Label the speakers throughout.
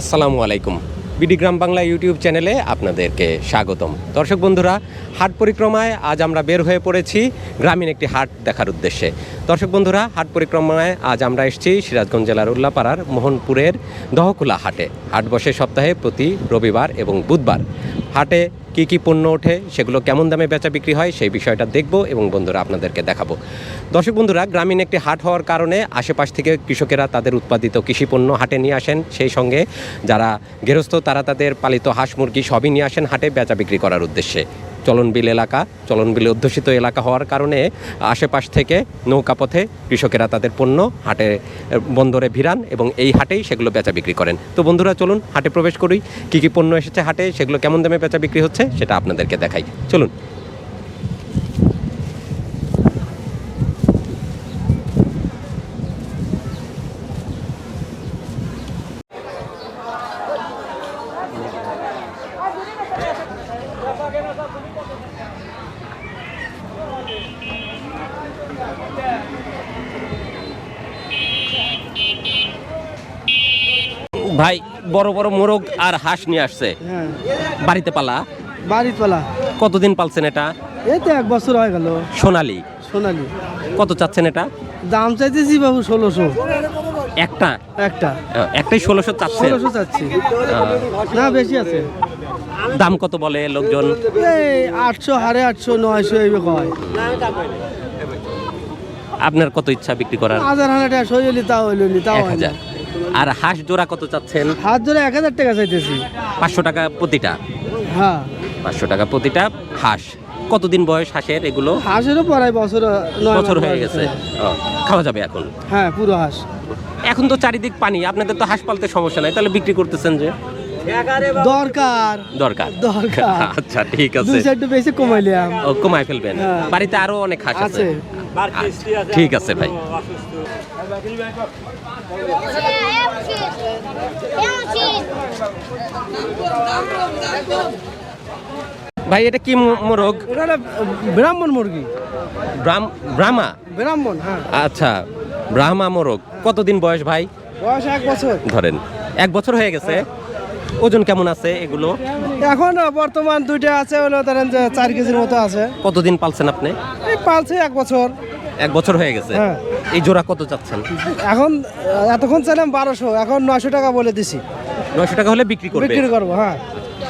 Speaker 1: আসসালামু আলাইকুম। বিডি গ্রাম বাংলা ইউটিউব চ্যানেলে আপনাদেরকে স্বাগতম। দর্শক বন্ধুরা, হাট পরিক্রমায় আজ আমরা বের হয়ে পড়েছি গ্রামীণ একটি হাট দেখার উদ্দেশ্যে। দর্শক বন্ধুরা, হাট পরিক্রমায় আজ আমরা এসেছি সিরাজগঞ্জ জেলার উল্লাপাড়ার মোহনপুরের দহকুলা হাটে। হাট বসে সপ্তাহে প্রতি রবিবার এবং বুধবার। হাটে কি কি পণ্য ওঠে, সেগুলো কেমন দামে বেচা বিক্রি হয়, সেই বিষয়টা দেখব এবং বন্ধুরা আপনাদেরকে দেখাবো। দর্শক বন্ধুরা, গ্রামীণ একটি হাট হওয়ার কারণে আশেপাশ থেকে কৃষকেরা তাদের উৎপাদিত কৃষি পণ্য হাটে নিয়ে আসেন। সেই সঙ্গে যারা গৃহস্থ, তারা তাদের পালিত হাঁস মুরগি সবই নিয়ে আসেন হাটে বেচা বিক্রি করার উদ্দেশ্যে। চলনবিল এলাকা, চলনবিল অধ্যুষিত এলাকা হওয়ার কারণে আশেপাশ থেকে নৌকাপথে কৃষকেরা তাদের পণ্য হাটে, বন্দরে ভিড়ান এবং এই হাটেই সেগুলো বেচা বিক্রি করেন। তো বন্ধুরা, চলুন হাটে প্রবেশ করি। কী কী পণ্য এসেছে হাটে, সেগুলো কেমন দামে বেচা বিক্রি হচ্ছে সেটা আপনাদেরকে দেখাই। চলুন ভাই বড় বড় মোরগ আর হাঁস নিয়ে আসছে।
Speaker 2: হ্যাঁ।
Speaker 1: বাড়িতে পালা?
Speaker 2: বাড়ির পালা।
Speaker 1: কতদিন পালছেন এটা?
Speaker 2: এই তো এক বছর হয়ে গেল।
Speaker 1: সোনালি।
Speaker 2: সোনালি।
Speaker 1: কত চাচ্ছেন এটা?
Speaker 2: দাম চাইতেছি বাবু ষোলোশো।
Speaker 1: একটা?
Speaker 2: একটা।
Speaker 1: একটাই ষোলোশো চাচ্ছে
Speaker 2: ষোলোশো চাচ্ছি। না বেশি আছে।
Speaker 1: দাম কত বলে লোকজন?
Speaker 2: এই আটশো সাড়ে আটশো নয়শো এইভাবে হয়
Speaker 1: আপনার কত ইচ্ছা বিক্রি করার?
Speaker 2: হাজার হাজার টাকা সই হলি তাও হইলি নি, তাও হয়।
Speaker 1: হাজার। আর হাঁস জোড়া কত চাচ্ছেন?
Speaker 2: হাঁস জোড়া এক হাজার টাকা চাইতেছি।
Speaker 1: পাঁচশো টাকা প্রতিটা?
Speaker 2: হ্যাঁ।
Speaker 1: পাঁচশো টাকা প্রতিটা হাঁস। কতদিন বয়স হাঁসের এগুলো?
Speaker 2: হাঁসেরও পড়াই বছর
Speaker 1: বছর হয়ে গেছে। খাওয়া যাবে এখন?
Speaker 2: হ্যাঁ পুরো হাঁস।
Speaker 1: এখন তো চারিদিক পানি আপনাদের তো হাঁস পালতে সমস্যা নাই তাহলে বিক্রি করতেছেন যে?
Speaker 2: দরকার।
Speaker 1: দরকার?
Speaker 2: দরকার।
Speaker 1: আচ্ছা ঠিক আছে।
Speaker 2: সাইড বেশি কমাইলাম
Speaker 1: ও কমায় ফেলবেন।
Speaker 2: হ্যাঁ।
Speaker 1: বাড়িতে আরও অনেক হাঁস আছে।
Speaker 2: আছে।
Speaker 1: আচ্ছা, ঠিক আছে ভাই। ভাই এটা কি মোরগ
Speaker 2: এটা ব্রাহ্মণ মুরগি।
Speaker 1: ব্রাহ্মা?
Speaker 2: ব্রাহ্মণ হ্যাঁ।
Speaker 1: আচ্ছা ব্রাহ্মা মোরগ কতদিন বয়স ভাই?
Speaker 2: বয়স এক বছর।
Speaker 1: ধরেন এক বছর হয়ে গেছে। ওজন কেমন আছে এগুলো?
Speaker 2: এখন বর্তমান দুইটা আছে হলো ধরেন যে চার কেজির মতো আছে।
Speaker 1: কতদিন পালছেন আপনি?
Speaker 2: এই পালছে এক বছর।
Speaker 1: এক বছর হয়ে গেছে।
Speaker 2: হ্যাঁ।
Speaker 1: এই জোড়া কত চাচ্ছেন?
Speaker 2: এখন এতক্ষণ চাইলাম বারোশো এখন নয়শো টাকা বলে দিছি।
Speaker 1: নয়শো টাকা হলে বিক্রি করবে?
Speaker 2: বিক্রি করব হ্যাঁ।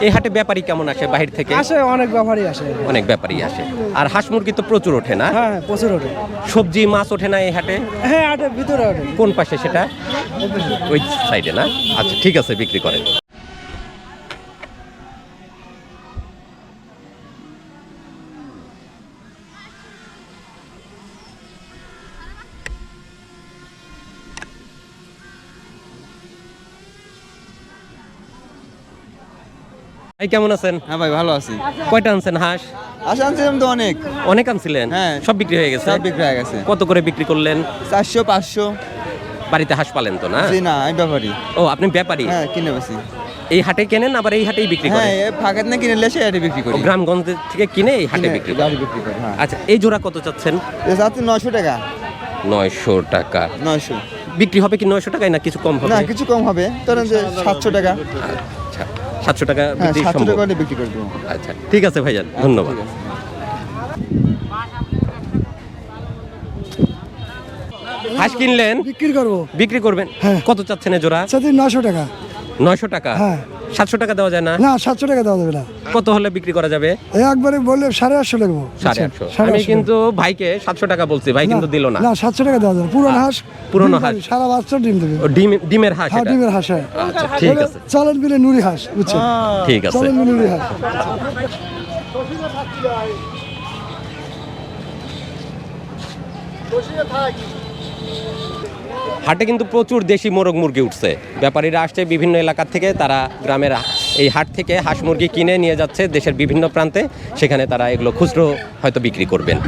Speaker 1: এই হাটে ব্যাপারী কেমন আসে বাহির থেকে?
Speaker 2: আসে অনেক ব্যাপারই আসে।
Speaker 1: অনেক ব্যাপারী আসে। আর হাঁস মুরগি তো প্রচুর ওঠে না?
Speaker 2: হ্যাঁ হ্যাঁ, প্রচুর ওঠে।
Speaker 1: সবজি মাছ ওঠে না এই হাটে?
Speaker 2: হ্যাঁ আটে ভিতরে ওঠে।
Speaker 1: কোন পাশে সেটা? ওই সাইডে না? আচ্ছা ঠিক আছে বিক্রি করেন। ভাই কেমন আছেন?
Speaker 3: হ্যাঁ ভাই ভালো আছি।
Speaker 1: কয়টা আনছেন? হাঁস?
Speaker 3: আশা আনছিলাম তো অনেক।
Speaker 1: অনেক আনছিলেন?
Speaker 3: হ্যাঁ।
Speaker 1: সব বিক্রি হয়ে গেছে?
Speaker 3: সব বিক্রি হয়ে গেছে।
Speaker 1: কত করে বিক্রি করলেন?
Speaker 3: চারশো পাঁচশো।
Speaker 1: বাড়িতে হাঁস পালেন তো না?
Speaker 3: জি না আমি ব্যাপারই
Speaker 1: ও আপনি ব্যাপারী?
Speaker 3: হ্যাঁ কিনে বেশি
Speaker 1: এই হাটে কেনেন আবার এই হাটেই বিক্রি
Speaker 3: হ্যাঁ
Speaker 1: করেন
Speaker 3: এ ফাঁকাত না কিনে লেসে এটা বিক্রি করি।
Speaker 1: গ্রামগঞ্জ থেকে কিনে এই হাটে বিক্রি
Speaker 3: গাড়ি বিক্রি করি হ্যাঁ।
Speaker 1: আচ্ছা এই জোড়া কত চাচ্ছেন?
Speaker 3: এ যাচ্ছে নশো টাকা।
Speaker 1: নয়শো টাকা।
Speaker 3: নয়শো।
Speaker 1: বিক্রি হবে কি নয়শো টাকায় না কিছু কম হবে?
Speaker 3: না কিছু কম হবে। ধরেন যে সাতশো টাকা।
Speaker 1: সাতশো টাকা
Speaker 3: হ্যাঁ
Speaker 1: বিক্রি
Speaker 3: সাতশো টাকা বিক্রি করে দেবো।
Speaker 1: আচ্ছা ঠিক আছে ভাইজান ধন্যবাদ।
Speaker 3: ঠিক
Speaker 1: হাঁস কিনলেন?
Speaker 2: বিক্রি করব।
Speaker 1: বিক্রি করবেন?
Speaker 2: হ্যাঁ।
Speaker 1: কত চাচ্ছেন জোড়া?
Speaker 2: নশো টাকা।
Speaker 1: নয়শো টাকা?
Speaker 2: হ্যাঁ।
Speaker 1: সাতশো টাকা দেওয়া যায় না?
Speaker 2: না সাতশো টাকা দেওয়া যাবে না।
Speaker 1: কত হলে বিক্রি করা যাবে?
Speaker 2: একবারে বললে সাড়ে আটশো লাগবো
Speaker 1: সাড়ে আটশো। আমি কিন্তু ভাইকে সাতশো টাকা বলছি ভাই কিন্তু দিল না।
Speaker 2: না সাতশো টাকা দেওয়া যাবে পুরনো হাঁস
Speaker 1: পুরনো হাঁস।
Speaker 2: সারা বাচ্চা ডিম দেবে
Speaker 1: ডিম ডিমের হাঁস
Speaker 2: হ্যাঁ ডিমের হাঁস হ্যাঁ।
Speaker 1: আচ্ছা ঠিক আছে।
Speaker 2: চলেন বিলে নুরি হাঁস বুঝছেন?
Speaker 1: ঠিক আছে।
Speaker 2: চলেন বিলে নুরি হাঁস।
Speaker 1: হাটে কিন্তু প্রচুর দেশি মোরগ মুরগি উঠছে। ব্যাপারীরা আসছে বিভিন্ন এলাকা থেকে, তারা গ্রামের এই হাট থেকে হাঁস মুরগি কিনে নিয়ে যাচ্ছে দেশের বিভিন্ন প্রান্তে। সেখানে তারা এগুলো খুচরো হয়তো বিক্রি করবেন।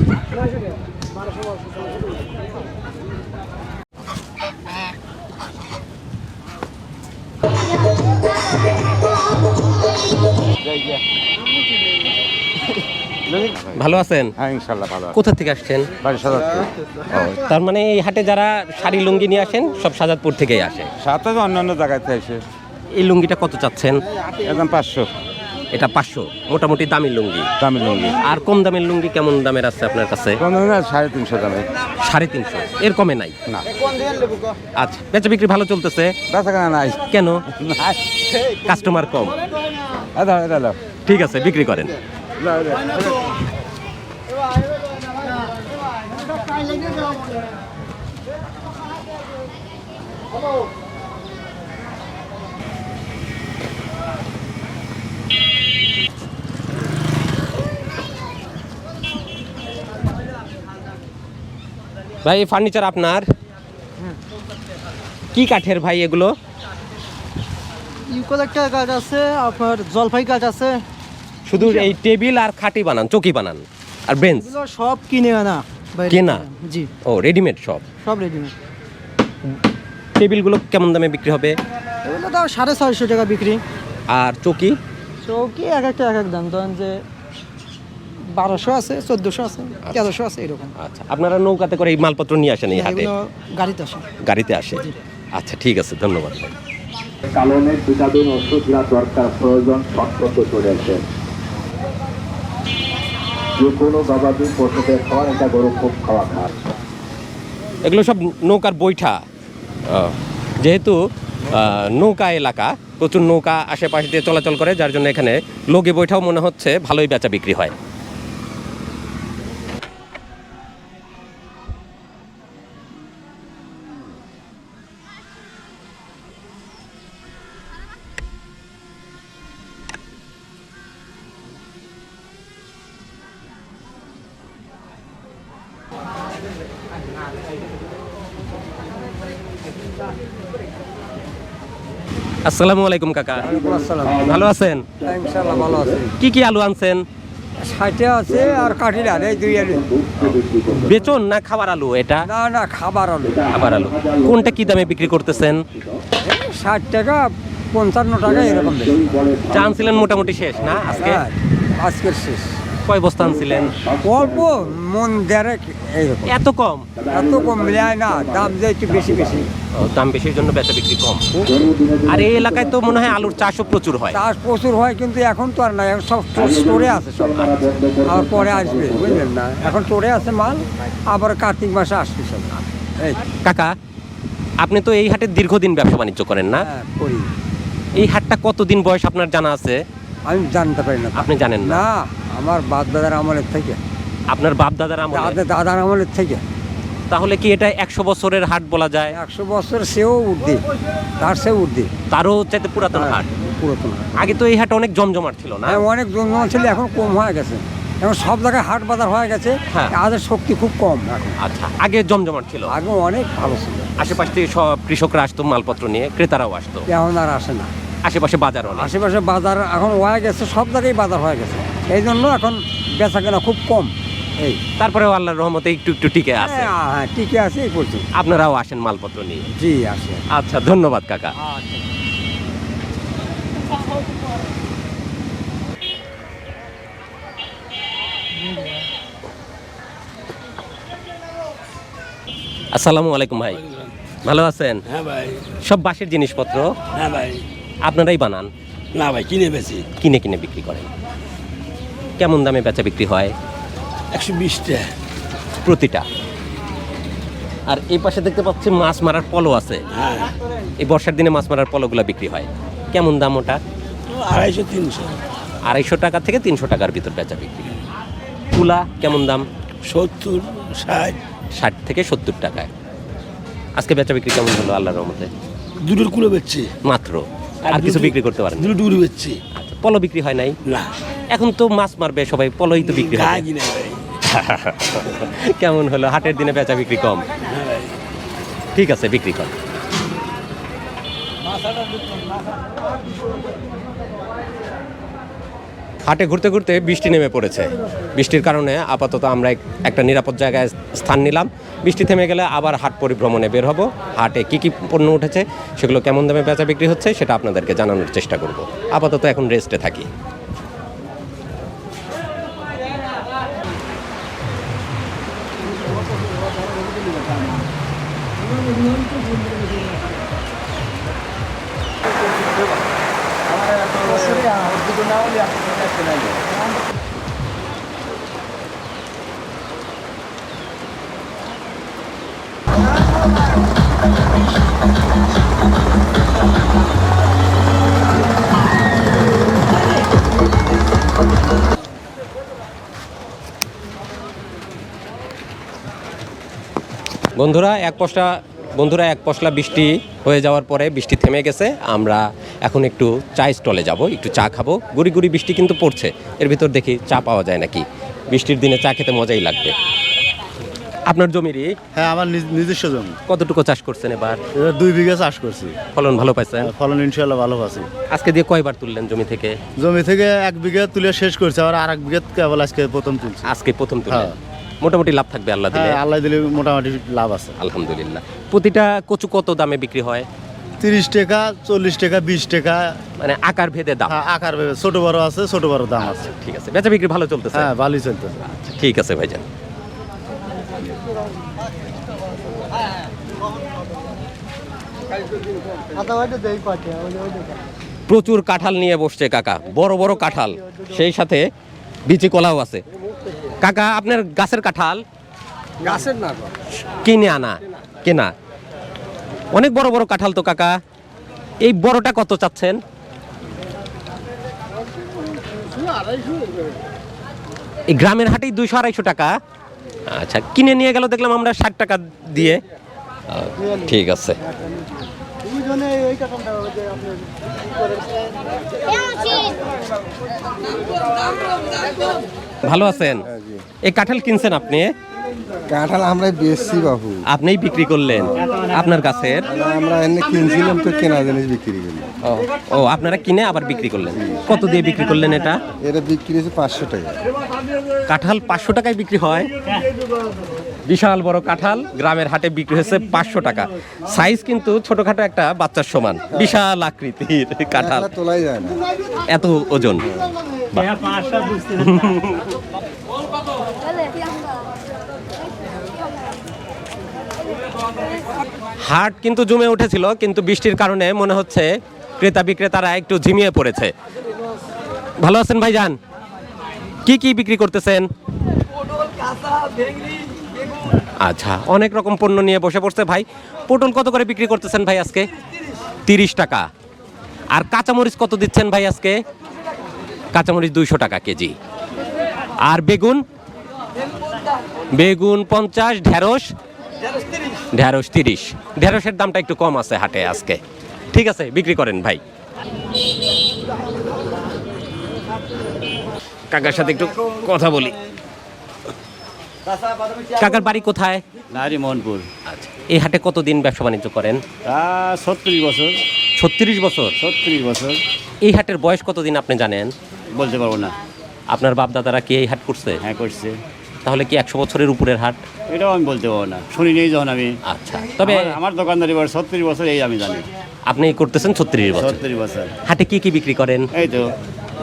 Speaker 1: ভালো আছেন?
Speaker 4: হ্যাঁ ইনশাল্লাহ ভালো
Speaker 1: কোথা থেকে আসছেন?
Speaker 4: বাড়ি
Speaker 1: তার মানে এই হাটে যারা শাড়ি লুঙ্গি নিয়ে আসেন সব সাজাদপুর থেকেই আসে?
Speaker 4: সাথে তো অন্য অন্য জায়গায় থেকে এসে
Speaker 1: এই লুঙ্গিটা কত চাচ্ছেন?
Speaker 4: একদম পাঁচশো।
Speaker 1: এটা পাঁচশো। মোটামুটি দামি লুঙ্গি।
Speaker 4: দামি লুঙ্গি।
Speaker 1: আর কম দামের লুঙ্গি কেমন দামের আছে আপনার কাছে?
Speaker 4: সাড়ে তিনশো দামে।
Speaker 1: সাড়ে তিনশো। এর কমে নাই?
Speaker 4: না।
Speaker 1: আচ্ছা বেচা বিক্রি ভালো চলতেছে?
Speaker 4: নাই।
Speaker 1: কেন? কাস্টমার কম। ঠিক আছে বিক্রি করেন। ভাই এই ফার্নিচার আপনার? কি কাঠের ভাই এগুলো?
Speaker 2: ইউকোলেক্টার গাছ আছে আপনার জলপাই গাছ আছে।
Speaker 1: শুধু এই টেবিল আর খাটি বানান চকি বানান আর বেঞ্চ।
Speaker 2: সব কিনে আনা
Speaker 1: কেনা?
Speaker 2: জি।
Speaker 1: ও রেডিমেড সব?
Speaker 2: সব রেডিমেড
Speaker 1: টেবিলগুলো কেমন দামে বিক্রি হবে?
Speaker 2: এগুলো তো সাড়ে ছয়শো টাকা বিক্রি।
Speaker 1: আর চকি?
Speaker 2: চৌকি এক একটা এক এক দাম। ধরেন যে বারোশো আছে চোদ্দোশো আছে তেরোশো আছে এরকম।
Speaker 1: আচ্ছা আপনারা নৌকাতে করে এই মালপত্র নিয়ে আসেন এই হাটে?
Speaker 2: গাড়িতে আসে।
Speaker 1: গাড়িতে আসে? আচ্ছা ঠিক আছে ধন্যবাদ ভাই।
Speaker 5: কারণে ভিটামিন ওষুধ যা দরকার প্রয়োজন সত্যত চলেছে যে কোনো গবাদি পশুদের খাওয়ার এটা গরু খুব খাওয়া খায়।
Speaker 1: এগুলো সব নৌকার বৈঠা। যেহেতু নৌকা এলাকা, প্রচুর নৌকা আশেপাশে দিয়ে চলাচল করে, যার জন্য এখানে লোকে বৈঠাও মনে হচ্ছে, ভালোই বেচা বিক্রি হয়। আসসালামু আলাইকুম কাকা। ভালো আছেন?
Speaker 3: ভালো আছে।
Speaker 1: কি কি আলু আনছেন?
Speaker 3: ষাটে আছে আর কাঠির দুই আলু।
Speaker 1: বেচন না খাবার আলু এটা?
Speaker 3: না না খাবার আলু।
Speaker 1: খাবার আলু। কোনটা কি দামে বিক্রি করতেছেন?
Speaker 3: ষাট টাকা পঞ্চান্ন টাকা এরকম বেশি
Speaker 1: চা আনছিলেন মোটামুটি শেষ না আজকে?
Speaker 3: হ্যাঁ, আজকের শেষ।
Speaker 1: কয় বস্তা আনছিলেন
Speaker 3: অল্প মন দেড়েক এইরকম।
Speaker 1: এত কম?
Speaker 3: এত কম মিলায় না দাম যে একটু বেশি বেশি।
Speaker 1: দাম বেশির জন্য বেচা বিক্রি কম। আর এই এলাকায় তো মনে হয় আলুর চাষও প্রচুর হয়।
Speaker 3: চাষ প্রচুর হয় কিন্তু এখন তো আর নাই। এখন সব স্টোরে আছে সব আর পরে আসবে বুঝলেন না? এখন স্টোরে আছে মাল আবার কার্তিক মাসে আসবে সব
Speaker 1: কাকা আপনি তো এই হাটে দীর্ঘদিন ব্যবসা বাণিজ্য করেন না?
Speaker 3: হ্যাঁ, করি।
Speaker 1: এই হাটটা কতদিন বয়স আপনার জানা আছে?
Speaker 3: আমি জানতে পারি না।
Speaker 1: আপনি জানেন না?
Speaker 3: না আমার বাপ দাদার আমলের থেকে।
Speaker 1: আপনার বাপ দাদার আমলে?
Speaker 3: দাদা দাদার আমলের থেকে।
Speaker 1: তাহলে কি এটা একশো বছরের হাট বলা যায়?
Speaker 3: একশো বছর সেও উর্দি তার সে উর্দি।
Speaker 1: তারও চাইতে পুরাতন হাট?
Speaker 3: পুরাতন
Speaker 1: আগে তো এই হাট অনেক জমজমাট ছিল না?
Speaker 3: হ্যাঁ অনেক জনগণ ছিল এখন কম হয়ে গেছে। এখন সব জায়গায় হাট বাজার হয়ে গেছে
Speaker 1: হ্যাঁ।
Speaker 3: তাদের শক্তি খুব কম এখন।
Speaker 1: আচ্ছা আগে জমজমাট ছিল?
Speaker 3: আগে অনেক ভালো ছিল।
Speaker 1: আশেপাশ থেকে সব কৃষকরা আসতো মালপত্র নিয়ে ক্রেতারাও আসতো।
Speaker 3: এখন আর আসে না।
Speaker 1: আশেপাশে বাজার
Speaker 3: আশেপাশে বাজার এখন হয়ে গেছে সব জায়গায় বাজার হয়ে গেছে। এই জন্য এখন বেচা কেনা খুব কম। এই।
Speaker 1: তারপরেও আল্লাহর রহমতে একটু একটু টিকে আছে।
Speaker 3: হ্যাঁ হ্যাঁ ঠিকই আছে এই পর্যন্ত।
Speaker 1: আপনারাও আসেন মালপত্র নিয়ে।
Speaker 3: জি আছে
Speaker 1: আচ্ছা ধন্যবাদ কাকা। আসসালামু আলাইকুম ভাই। ভালো আছেন?
Speaker 6: হ্যাঁ ভাই।
Speaker 1: সব বাঁশের জিনিসপত্র?
Speaker 6: হ্যাঁ ভাই।
Speaker 1: আপনারাই বানান।
Speaker 6: না ভাই কিনে বেশি
Speaker 1: কিনে কিনে বিক্রি করেন। কেমন দামে বেচা বিক্রি হয়?
Speaker 6: একশো বিশটা।
Speaker 1: প্রতিটা। আর এই পাশে দেখতে পাচ্ছি মাছ মারার পলো আছে।
Speaker 6: হ্যাঁ।
Speaker 1: এই বর্ষার দিনে মাছ মারার পলোগুলো বিক্রি হয়। কেমন দাম ওটা?
Speaker 6: আড়াইশো তিনশো।
Speaker 1: আড়াইশো টাকা থেকে তিনশো টাকার ভিতর বেচা বিক্রি। তুলা কেমন দাম?
Speaker 6: সত্তর ষাট।
Speaker 1: ষাট থেকে সত্তর টাকায়। আজকে বেচা বিক্রি কেমন হলো আল্লাহর রহমতে?
Speaker 6: দুটোর কুলো বেচছি।
Speaker 1: মাত্র। আর কিছু বিক্রি করতে পারেন।
Speaker 6: দুটো হচ্ছে বেচছি
Speaker 1: আচ্ছা, পলো বিক্রি হয় নাই?
Speaker 6: না।
Speaker 1: এখন তো মাছ মারবে সবাই পলোই তো বিক্রি হয়। কেমন হলো? হাটের দিনে বেচা বিক্রি কম? ঠিক আছে বিক্রি কর হাটে ঘুরতে ঘুরতে বৃষ্টি নেমে পড়েছে। বৃষ্টির কারণে আপাতত আমরা একটা নিরাপদ জায়গায় স্থান নিলাম। বৃষ্টি থেমে গেলে আবার হাট পরিভ্রমণে বের হব। হাটে কি কি পণ্য উঠেছে, সেগুলো কেমন দামে বেচা বিক্রি হচ্ছে, সেটা আপনাদেরকে জানানোর চেষ্টা করব। আপাতত এখন রেস্টে থাকি। বন্ধুরা এক পশলা বন্ধুরা এক পশলা বৃষ্টি হয়ে যাওয়ার পরে বৃষ্টি থেমে গেছে। আমরা এখন একটু চা স্টলে যাব একটু চা খাব। গুড়ি গুড়ি বৃষ্টি কিন্তু পড়ছে এর ভিতর দেখি চা পাওয়া যায় নাকি। বৃষ্টির দিনে চা খেতে মজাই লাগবে। আপনার জমিরই
Speaker 7: হ্যাঁ আমার নিজস্ব জমি।
Speaker 1: কতটুকু চাষ করছেন
Speaker 7: এবার? দুই বিঘা চাষ করছি।
Speaker 1: ফলন ভালো পাইছেন?
Speaker 7: ফলন ইনশাল্লাহ ভালো আছে
Speaker 1: আজকে দিয়ে কয়বার তুললেন জমি থেকে?
Speaker 7: জমি থেকে এক বিঘা তুলে শেষ করছে আবার আর এক বিঘা কেবল আজকে প্রথম তুলছি।
Speaker 1: আজকে প্রথম তুললেন?
Speaker 7: হ্যাঁ।
Speaker 1: মোটামুটি লাভ থাকবে আল্লাহ দিলে?
Speaker 7: হ্যাঁ আল্লাহ দিলে মোটামুটি লাভ আছে।
Speaker 1: আলহামদুলিল্লাহ। প্রতিটা কচু কত দামে বিক্রি হয়?
Speaker 7: তিরিশ টাকা চল্লিশ টাকা বিশ টাকা।
Speaker 1: মানে আকার ভেদে দাম।
Speaker 7: হ্যাঁ, আকার ভেবে ছোট বড় আছে ছোট বড় দাম আছে।
Speaker 1: ঠিক আছে। বেচা বিক্রি ভালো চলতেছে?
Speaker 7: হ্যাঁ ভালোই চলতেছে।
Speaker 1: ঠিক আছে ভাইজান। প্রচুর কাঁঠাল নিয়ে বসছে কাকা। বড় বড় কাঁঠাল। সেই সাথে বিচি কলাও আছে। কাকা আপনার গাছের কাঁঠাল?
Speaker 3: গাছের না
Speaker 1: কিনে আনা কেনা। অনেক বড় বড় কাঁঠাল তো কাকা। এই বড়টা কত চাচ্ছেন? এই গ্রামের হাটেই দুইশো আড়াইশো টাকা। আচ্ছা কিনে নিয়ে গেল দেখলাম আমরা ষাট টাকা দিয়ে। ঠিক আছে। ভালো আছেন? এই কাঁঠাল কিনছেন আপনি?
Speaker 8: কাঁঠাল আমরা বেশি বাবু
Speaker 1: আপনিই বিক্রি করলেন? আপনার গাছের?
Speaker 8: আমরা এনে কিনছিলাম তো কেনা জিনিস বিক্রি করি।
Speaker 1: ও ও আপনারা কিনে আবার বিক্রি করলেন? কত দিয়ে বিক্রি করলেন এটা?
Speaker 8: এটা বিক্রি হচ্ছে পাঁচশো টাকা।
Speaker 1: কাঁঠাল পাঁচশো টাকায় বিক্রি হয়। বিশাল বড় কাঁঠাল গ্রামের হাটে বিক্রি হয়েছে পাঁচশো টাকা। সাইজ কিন্তু ছোটখাটো একটা বাচ্চার সমান। বিশাল আকৃতির কাঁঠাল।
Speaker 8: তোলাই যায় না।
Speaker 1: এত ওজন। হাট কিন্তু জমে উঠেছিল, কিন্তু বৃষ্টির কারণে মনে হচ্ছে ক্রেতা বিক্রেতারা একটু ঝিমিয়ে পড়েছে। ভালো আছেন ভাইজান? কি কি বিক্রি করতেছেন? আচ্ছা অনেক রকম পণ্য নিয়ে বসে পড়ছে ভাই। পটল কত করে বিক্রি করতেছেন ভাই আজকে? তিরিশ টাকা। আর কাঁচামরিচ কত দিচ্ছেন ভাই আজকে? কাঁচামরিচ দুইশো টাকা কেজি। আর বেগুন? বেগুন পঞ্চাশ, ঢেঁড়স ঢেঁড়স তিরিশ। ঢেঁড়সের দামটা একটু কম আছে হাটে আজকে। ঠিক আছে বিক্রি করেন ভাই। কাকার সাথে একটু কথা বলি। কাকার বাড়ি কোথায়?
Speaker 7: নারী মোহনপুর
Speaker 1: আচ্ছা এই হাটে কতদিন ব্যবসা বাণিজ্য করেন?
Speaker 7: ছত্রিশ বছর।
Speaker 1: ছত্রিশ বছর?
Speaker 7: ছত্রিশ বছর।
Speaker 1: এই হাটের বয়স কতদিন আপনি জানেন?
Speaker 7: বলতে পারব না।
Speaker 1: আপনার বাপ দাদারা কি এই হাট করছে?
Speaker 7: হ্যাঁ করছে।
Speaker 1: তাহলে কি একশো বছরের উপরের হাট?
Speaker 7: এটাও আমি বলতে পারব না। শুনি নেই যখন আমি।
Speaker 1: আচ্ছা তবে
Speaker 7: আমার- দোকানদারি বয়স ছত্রিশ বছর এই আমি জানি।
Speaker 1: আপনি করতেছেন ছত্রিশ বছর।
Speaker 7: ছত্রিশ বছর।
Speaker 1: হাটে কি কি বিক্রি করেন?
Speaker 7: এই তো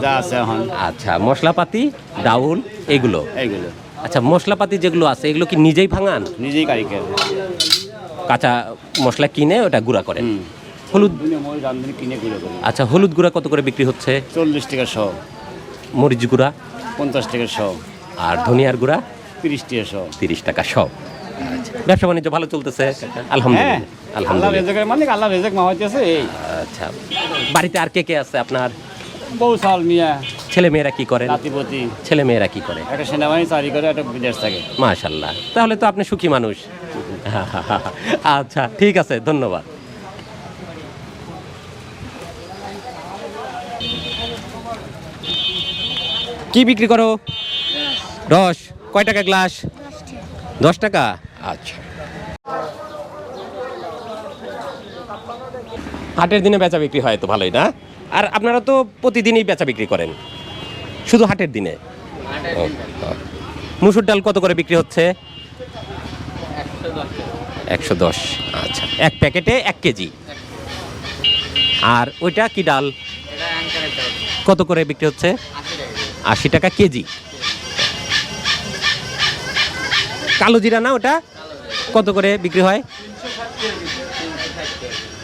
Speaker 7: যা আছে এখন।
Speaker 1: আচ্ছা মশলাপাতি ডাউল এগুলো?
Speaker 7: এইগুলো।
Speaker 1: আচ্ছা মশলাপাতি যেগুলো আছে এগুলো কি নিজেই ভাঙান?
Speaker 7: নিজেই কারিগর
Speaker 1: কাঁচা মশলা কিনে ওটা গুঁড়া করেন? হলুদ
Speaker 7: কিনে করি।
Speaker 1: আচ্ছা হলুদ গুঁড়া কত করে বিক্রি হচ্ছে?
Speaker 7: চল্লিশ টাকা শ।
Speaker 1: মরিচ গুঁড়া?
Speaker 7: পঞ্চাশ টাকা শ।
Speaker 1: আর ধনিয়ার গুঁড়া?
Speaker 7: তিরিশ টাকা শ
Speaker 1: তিরিশ টাকা সব। ব্যবসা বাণিজ্য ভালো চলতেছে? আলহামদুলিল্লাহ
Speaker 7: হ্যাঁ
Speaker 1: আলহামদুলিল্লাহ।
Speaker 7: মানে আল্লাহ রেজেক মাওয়াইতেছে এই।
Speaker 1: আচ্ছা বাড়িতে আর কে কে আছে আপনার?
Speaker 7: বউ সাল মিয়া।
Speaker 1: ছেলে মেয়েরা কি করেন
Speaker 7: নাতিপতি।
Speaker 1: ছেলে মেয়েরা কি করে?
Speaker 7: একটা সেনাবাহিনী চাকরি করে একটা বিদেশ থাকে।
Speaker 1: মাশাল্লাহ তাহলে তো আপনি সুখী মানুষ। আচ্ছা ঠিক আছে ধন্যবাদ। কি বিক্রি করো? রস কয় টাকা গ্লাস? দশ টাকা? আচ্ছা। হাটের দিনে বেচা বিক্রি হয় তো ভালোই না? আর আপনারা তো প্রতিদিনই বেচা বিক্রি করেন। শুধু হাটের দিনে। মুসুর ডাল কত করে বিক্রি হচ্ছে? একশো দশ। আচ্ছা এক প্যাকেটে এক কেজি। আর ওইটা কি ডাল? কত করে বিক্রি হচ্ছে? আশি টাকা কেজি। কালো জিরা না ওটা? কত করে বিক্রি হয়?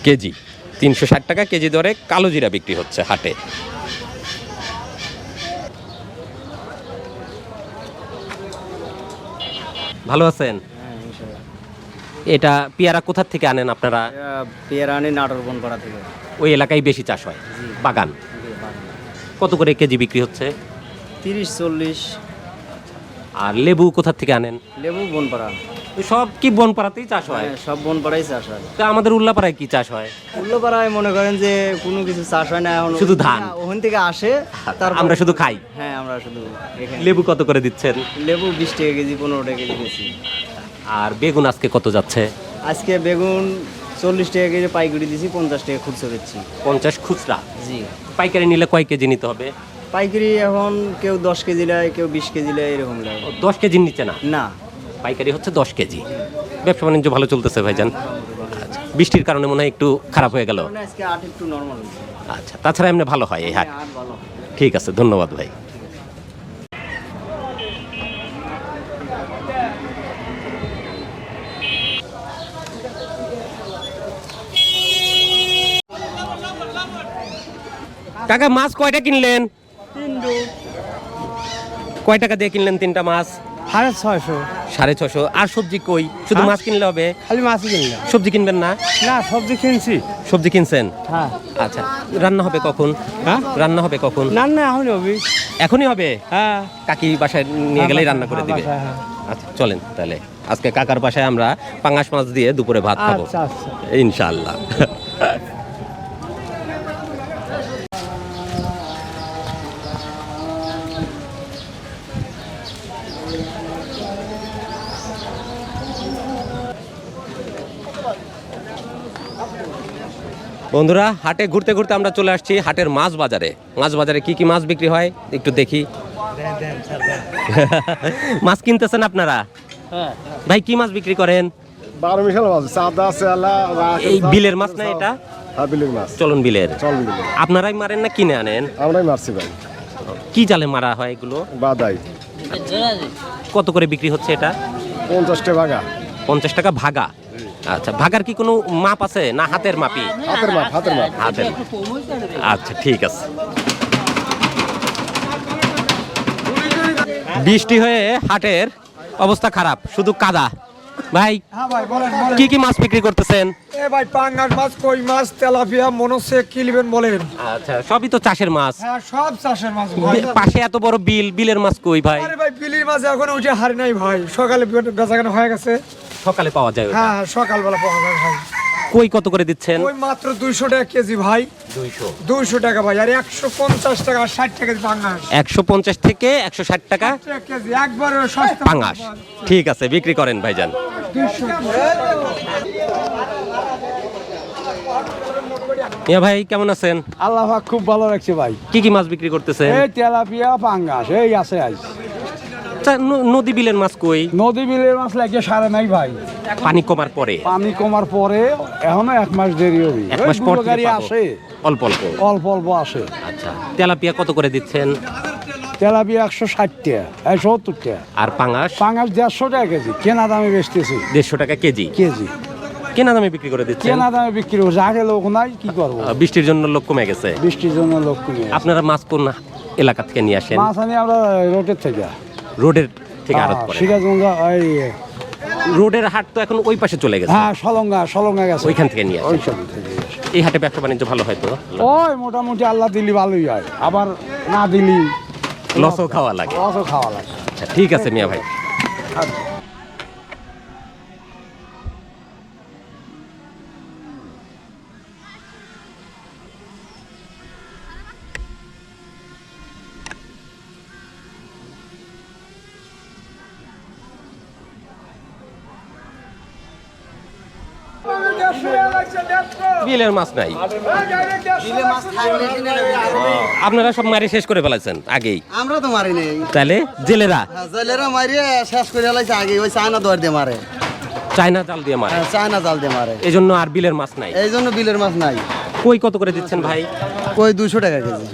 Speaker 1: কেজি। তিনশো ষাট টাকা কেজি দরে কালো জিরা বিক্রি হচ্ছে হাটে। ভালো আছেন? এটা পেয়ারা কোথার থেকে আনেন আপনারা?
Speaker 9: পেয়ারা আনি নাটোর বনপাড়া থেকে।
Speaker 1: ওই এলাকায় বেশি চাষ হয়? বাগান। কত করে কেজি বিক্রি হচ্ছে?
Speaker 9: তিরিশ চল্লিশ
Speaker 1: আর লেবু কোথার থেকে আনেন?
Speaker 9: লেবু বনপাড়া।
Speaker 1: সব কি বনপাড়াতেই চাষ হয়?
Speaker 9: হ্যাঁ, সব বনপাড়াই চাষ হয়।
Speaker 1: তা আমাদের উল্লাপাড়ায় কি চাষ হয়?
Speaker 9: উল্লোপাড়ায় মনে করেন যে কোনো কিছু চাষ হয় না এখন
Speaker 1: শুধু ধান।
Speaker 9: ওখান থেকে আসে তারপর
Speaker 1: আমরা শুধু খাই?
Speaker 9: হ্যাঁ আমরা শুধু এখানে।
Speaker 1: লেবু কত করে দিচ্ছেন?
Speaker 9: লেবু বিশ টাকা কেজি পনেরো টাকা কেজি বেশি।
Speaker 1: আর বেগুন আজকে কত যাচ্ছে?
Speaker 9: আজকে বেগুন চল্লিশ টাকা কেজি পাইকারি দিছি পঞ্চাশ টাকা খুচরো দিচ্ছি।
Speaker 1: পঞ্চাশ খুচরা?
Speaker 9: জি।
Speaker 1: পাইকারি নিলে কয় কেজি নিতে হবে?
Speaker 9: পাইকারি এখন কেউ দশ কেজি নেয় কেউ বিশ কেজি নেয় এরকম নেয়।
Speaker 1: দশ কেজির নিচে না?
Speaker 9: না।
Speaker 1: পাইকারি হচ্ছে দশ কেজি। ব্যবসা বাণিজ্য ভালো চলতেছে ভাইজান। আচ্ছা বৃষ্টির কারণে মনে হয় একটু খারাপ হয়ে গেল।
Speaker 9: একটু নর্মাল
Speaker 1: আচ্ছা তাছাড়া এমনি ভালো হয় এই হাট? ঠিক আছে ধন্যবাদ ভাই। কাকা মাছ কয়টা কিনলেন? কয় টাকা দিয়ে কিনলেন তিনটা মাছ?
Speaker 2: সাড়ে ছয়শো।
Speaker 1: সাড়ে ছশো আর সবজি কই? শুধু মাছ কিনলে হবে?
Speaker 2: খালি মাছই কিনলাম।
Speaker 1: সবজি কিনবেন না?
Speaker 2: না সবজি কিনছি।
Speaker 1: সবজি কিনছেন?
Speaker 2: হ্যাঁ।
Speaker 1: আচ্ছা। রান্না হবে কখন?
Speaker 2: হ্যাঁ?
Speaker 1: রান্না হবে কখন?
Speaker 2: না না এখন হবি।
Speaker 1: এখনই হবে?
Speaker 2: হ্যাঁ।
Speaker 1: কাকি বাসায় নিয়ে গেলেই রান্না করে দিবে।
Speaker 2: হ্যাঁ।
Speaker 1: আচ্ছা চলেন তাহলে। আজকে কাকার বাসায় আমরা পাঙ্গাস মাছ দিয়ে দুপুরে ভাত খাব।
Speaker 2: আচ্ছা আচ্ছা।
Speaker 1: ইনশাআল্লাহ। বন্ধুরা হাটে ঘুরতে ঘুরতে আমরা চলে আসছি হাটের মাছ বাজারে। মাছ বাজারে কি কি মাছ বিক্রি হয়? একটু দেখি। মাছ কিনতেছেন আপনারা? ভাই কি মাছ বিক্রি করেন?
Speaker 7: বারো মিশাল মাছ সাদা সেলা
Speaker 1: এই বিলের মাছ না এটা?
Speaker 7: হাবিলের মাছ।
Speaker 1: চলন বিলের। আপনারাই মারেন না কিনে আনেন?
Speaker 7: আমরাই মারছি ভাই।
Speaker 1: কি জালে মারা হয় এগুলো?
Speaker 7: বাদাই।
Speaker 1: কত করে বিক্রি হচ্ছে এটা?
Speaker 7: পঞ্চাশটা ভাগা।
Speaker 1: পঞ্চাশ টাকা ভাগা। আচ্ছা ভাগার কি কোনো মাপ আছে না হাতের মাপি
Speaker 7: হাতের মাপ হাতের মাপ।
Speaker 1: হাতের মাপ। আচ্ছা ঠিক আছে। বৃষ্টি হয়ে হাটের অবস্থা খারাপ শুধু কাদা। ভাই কি কি মাছ বিক্রি করতেছেন?
Speaker 3: এ ভাই পাঙ্গাস মাছ কই মাছ তেলাপিয়া মনসে কি নেবেন বলেন?
Speaker 1: আচ্ছা সবই তো চাষের মাছ।
Speaker 3: হ্যাঁ সব চাষের মাছ
Speaker 1: বি- পাশে এত বড় বিল বিলের মাছ কই ভাই?
Speaker 3: আরে ভাই বিলের মাছ এখন উঠে হারি নাই ভাই। সকালে বেচাকেনা হয়ে গেছে।
Speaker 1: সকালে পাওয়া যায় ওটা।
Speaker 3: হ্যাঁ সকালবেলা পাওয়া যায় ভাই।
Speaker 1: কই কত করে দিচ্ছেন?
Speaker 3: ওই মাত্র দুইশো টাকা কেজি ভাই।
Speaker 1: দুইশো।
Speaker 3: দুইশো টাকা ভাই। আর একশো পঞ্চাশ টাকা ষাট টাকা কেজি পাঙ্গাস।
Speaker 1: একশো পঞ্চাশ থেকে একশো ষাট টাকা
Speaker 3: টাকা কেজি একবারে সস্তা।
Speaker 1: পাঙাশ ঠিক আছে বিক্রি করেন ভাইজান।
Speaker 3: দুইশো
Speaker 1: ইয়া ভাই কেমন আছেন?
Speaker 6: আল্লাহ খুব ভালো রাখছে ভাই।
Speaker 1: কি কি মাছ বিক্রি করতেছেন?
Speaker 6: এই তেলাপিয়া পাঙ্গাস এই আছে আজ।
Speaker 1: নদী বিলের মাছ কই?
Speaker 6: নদী বিলের মাছ লাগে সারে নাই ভাই।
Speaker 1: পানি কমার পরে?
Speaker 6: পানি কমার পরে এখনও এক মাস দেরি হবে।
Speaker 1: এক মাস পর
Speaker 6: গাড়ি আসে।
Speaker 1: অল্প অল্প।
Speaker 6: অল্প অল্প আসে।
Speaker 1: আচ্ছা তেলাপিয়া কত করে দিচ্ছেন?
Speaker 6: তেলাপিয়া একশো ষাট টাকা সত্তর টাকা।
Speaker 1: আর পাঙাশ?
Speaker 6: পাঙ্গাস দেড়শো টাকা কেজি কেনা দামে বেচতেছি।
Speaker 1: দেড়শো টাকা কেজি?
Speaker 6: কেজি।
Speaker 1: কেনা দামে বিক্রি করে দিচ্ছেন?
Speaker 6: কেনা দামে বিক্রি করছে আগে লোক নাই কি করব?
Speaker 1: বৃষ্টির জন্য লোক কমে গেছে।
Speaker 6: বৃষ্টির জন্য লোক কমে
Speaker 1: আপনারা মাছ কোন এলাকা থেকে নিয়ে আসেন?
Speaker 6: মাছ আনি আমরা রোডের থেকে।
Speaker 1: রোডের থেকে আড়ত
Speaker 6: হ্যাঁ,
Speaker 1: করে।
Speaker 6: সিরাজগঞ্জ ওই
Speaker 1: রোডের হাট তো এখন ওই পাশে চলে গেছে।
Speaker 6: হ্যাঁ সলঙ্গা সলঙ্গা গেছে।
Speaker 1: ওইখান থেকে নিয়ে
Speaker 6: আসে।
Speaker 1: এই হাটে ব্যবসা বাণিজ্য ভালো হয় তো?
Speaker 6: ওই মোটামুটি আল্লাহ দিলি ভালোই হয়। আবার না দিলি
Speaker 1: লসও খাওয়া লাগে।
Speaker 6: লসও খাওয়া লাগে।
Speaker 1: আচ্ছা ঠিক আছে মিয়া ভাই। বিলের মাছ নাই? আপনারা সব মারি শেষ করে ফেলেছেন আগেই?
Speaker 9: আমরা তো মারি নেই।
Speaker 1: তাহলে জেলেরা?
Speaker 9: জেলেরা মারিয়ে শেষ করে ফেলাইছে আগে ওই চায়না দর দিয়ে মারে।
Speaker 1: চায়না জাল দিয়ে মারে?
Speaker 9: চায়না জাল দিয়ে মারে।
Speaker 1: এই জন্য আর বিলের মাছ নাই?
Speaker 9: এই জন্য বিলের মাছ নাই।
Speaker 1: কই কত করে দিচ্ছেন ভাই?
Speaker 9: কই দুশো টাকা কেজি।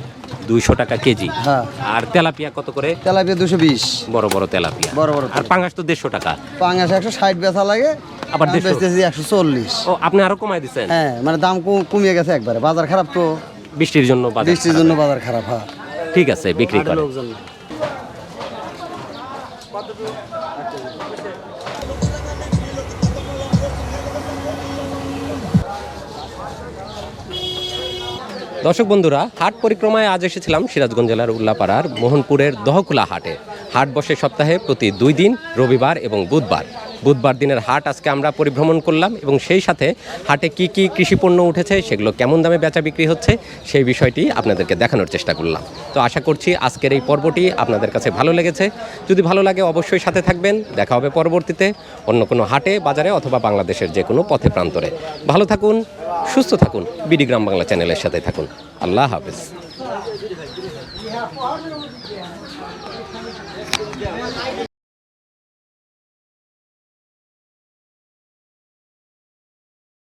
Speaker 1: দুইশো টাকা কেজি।
Speaker 9: হ্যাঁ।
Speaker 1: আর তেলাপিয়া কত করে?
Speaker 9: তেলাপিয়া দুশো বিশ।
Speaker 1: বড় বড় তেলাপিয়া।
Speaker 9: বড় বড়
Speaker 1: আর পাঙ্গাস তো দেড়শো টাকা।
Speaker 9: পাঙ্গাস একশো ষাট বেচা লাগে
Speaker 1: আবার দেড়শো।
Speaker 9: বেচতেছি একশো চল্লিশ।
Speaker 1: ও আপনি আরও কমাই দিচ্ছেন
Speaker 9: হ্যাঁ মানে দাম কমিয়ে গেছে একবারে। বাজার খারাপ তো।
Speaker 1: বৃষ্টির জন্য বাজার
Speaker 9: বৃষ্টির
Speaker 1: খারাপ।
Speaker 9: জন্য বাজার খারাপ হ্যাঁ।
Speaker 1: ঠিক আছে বিক্রি করে দর্শক বন্ধুরা, হাট পরিক্রমায় আজ এসেছিলাম সিরাজগঞ্জ জেলার উল্লাপাড়ার মোহনপুরের দহকুলা হাটে। হাট বসে সপ্তাহে প্রতি দুই দিন, রবিবার এবং বুধবার। বুধবার দিনের হাট আজকে আমরা পরিভ্রমণ করলাম এবং সেই সাথে হাটে কি কি কৃষি পণ্য উঠেছে, সেগুলো কেমন দামে বেচা বিক্রি হচ্ছে, সেই বিষয়টি আপনাদেরকে দেখানোর চেষ্টা করলাম। তো আশা করছি আজকের এই পর্বটি আপনাদের কাছে ভালো লেগেছে। যদি ভালো লাগে অবশ্যই সাথে থাকবেন। দেখা হবে পরবর্তীতে অন্য কোনো হাটে, বাজারে অথবা বাংলাদেশের যে কোনো পথে প্রান্তরে। ভালো থাকুন, সুস্থ থাকুন। বিডি গ্রাম বাংলা চ্যানেলের সাথে থাকুন। আল্লাহ হাফেজ।